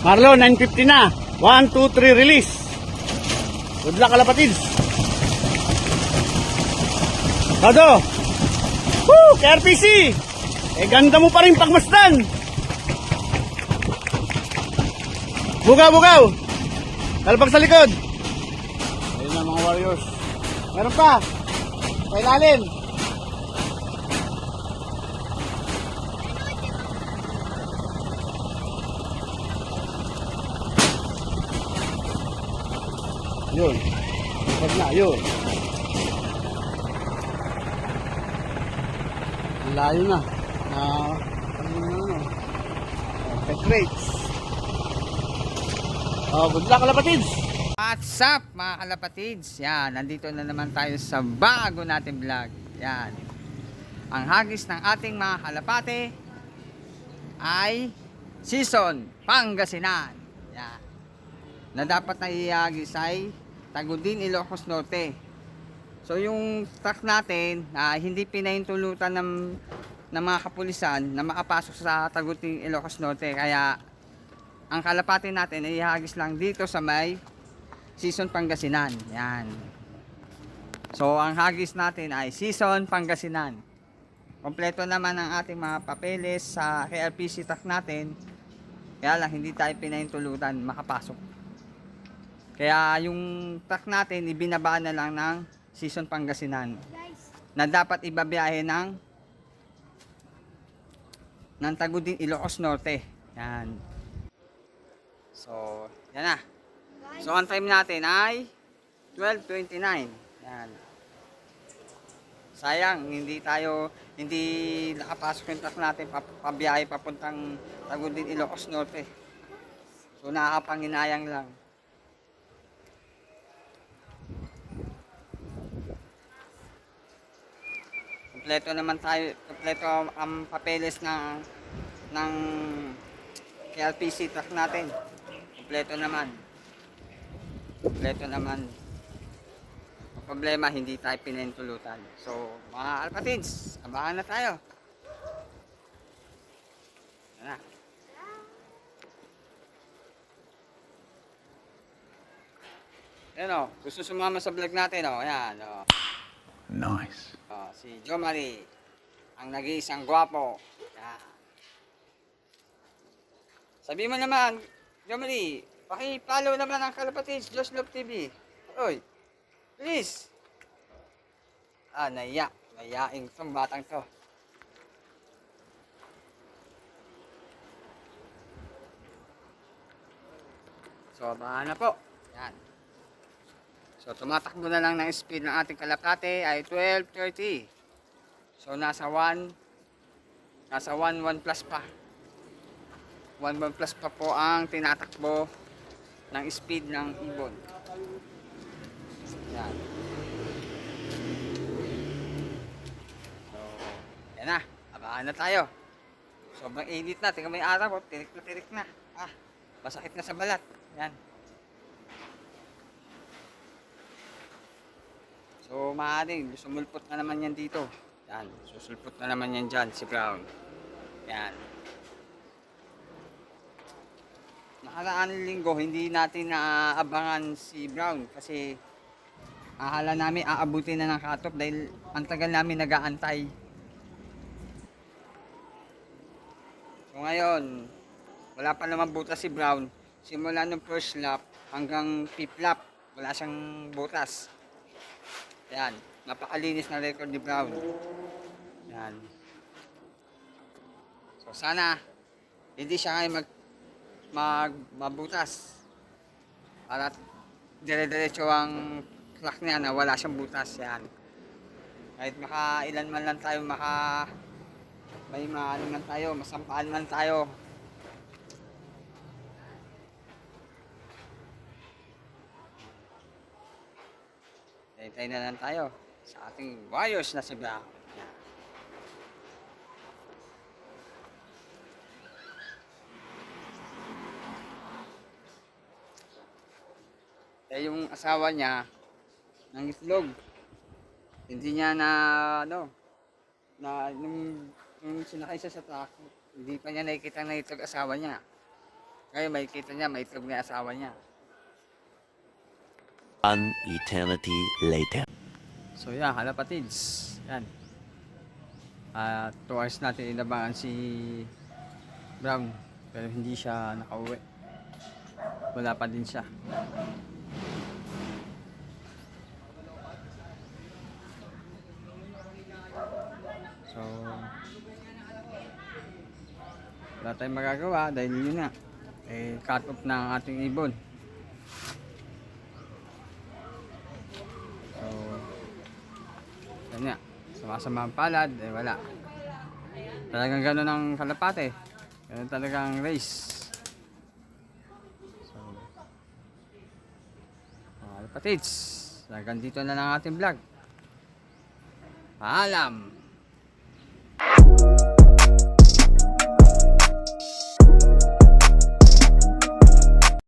Marlo, 950 na. 1, 2, 3, release. Good luck, kalapatids. Todo. Woo! KRPC! Eh, ganda mo pa rin pagmasdan. Bugaw, bugaw. Talpag sa likod. Ayun na mga warriors. Meron pa. Sa Yun. Huwag na, yun. Layo na. Na, ano na, ano. Pet rates. Oh, good luck, kalapatids. What's up mga kalapatids? Yan, nandito na naman tayo sa bago natin vlog. Yan. Ang hagis ng ating mga kalapate ay season Pangasinan. Yan. Na dapat na ihagis ay Tagudin, Ilocos Norte. So yung truck natin na hindi pinahintulutan ng ng mga kapulisan na makapasok sa Tagudin, Ilocos Norte. Kaya ang kalapate natin ay ihagis lang dito sa may Season Pangasinan. Yan. So, ang hagis natin ay Season Pangasinan. Kompleto naman ang ating mga papeles sa KRPC truck natin. Kaya lang, hindi tayo pinahintulutan makapasok. Kaya yung truck natin, ibinabaan na lang ng Season Pangasinan. Na dapat ibabiyahe ng ng Tagudin, Ilocos Norte. Yan. So, yan na. So, ang time natin ay 12.29. Yan. Sayang, hindi tayo, hindi nakapasok yung truck natin pabiyahe papuntang Tagudin, Ilocos Norte. So, nakakapanginayang lang. Kompleto naman tayo, kompleto ang papeles ng ng KLPC truck natin. Kompleto naman. Kompleto naman. Ang problema, hindi tayo pinintulutan. So, mga alpatids, abangan na tayo. Yan na. Yan o, gusto sumama sa vlog natin o. Yan o. Nice. Oh, si Jo Marie, ang nag-iisang gwapo. Yan. Sabi mo naman, Jo Marie, paki-follow naman ang Kalapatids, Josh Love TV. Oy, please. Ah, naiya. Naiyaing tong batang to. So, na po. Yan. So, tumatakbo na lang ng speed ng ating kalapate ay 12.30. So, nasa 1, nasa 1, 1 plus pa. 1, 1 plus pa po ang tinatakbo ng speed ng ibon. Yan. So, yan na. Abangan na tayo. Sobrang init na. Tingnan mo yung araw. Tirik na tirik na. Ah, masakit na sa balat. Yan. So, maaaring sumulpot na naman yan dito. Yan, susulpot na naman yan dyan, si Brown. Yan. Nakaraan ng linggo, hindi natin naaabangan si Brown kasi akala namin aabutin na ng katop dahil ang tagal namin nag-aantay. So ngayon, wala pa naman butas si Brown. Simula nung first lap hanggang fifth lap, wala siyang butas. Yan, napakalinis na record ni Brown. Yan. So sana hindi siya ngayon mag mag mabutas. Para dire-diretso ang clock niya na wala siyang butas yan. Kahit maka ilan man lang tayo maka may maano man tayo, masampaan man tayo. Hintay na lang tayo sa ating wires na si Brown. Eh yung asawa niya ng itlog. Hindi niya na ano na nung, nung sinakay siya sa truck, hindi pa niya nakikita na itlog asawa niya. Ngayon may kita niya, may itlog na asawa niya. An eternity later. So yeah, halapatids. Yan. At two hours natin inabangan si Brown. Pero hindi siya nakauwi. Wala pa din siya. So, wala tayong magagawa dahil yun nga. Eh, cut off na ang ating ibon. masamang palad, eh wala. Talagang gano'n ang kalapate. Ganun talagang race. So, mga kapatids, hanggang dito na lang ating vlog. Paalam! Thank you.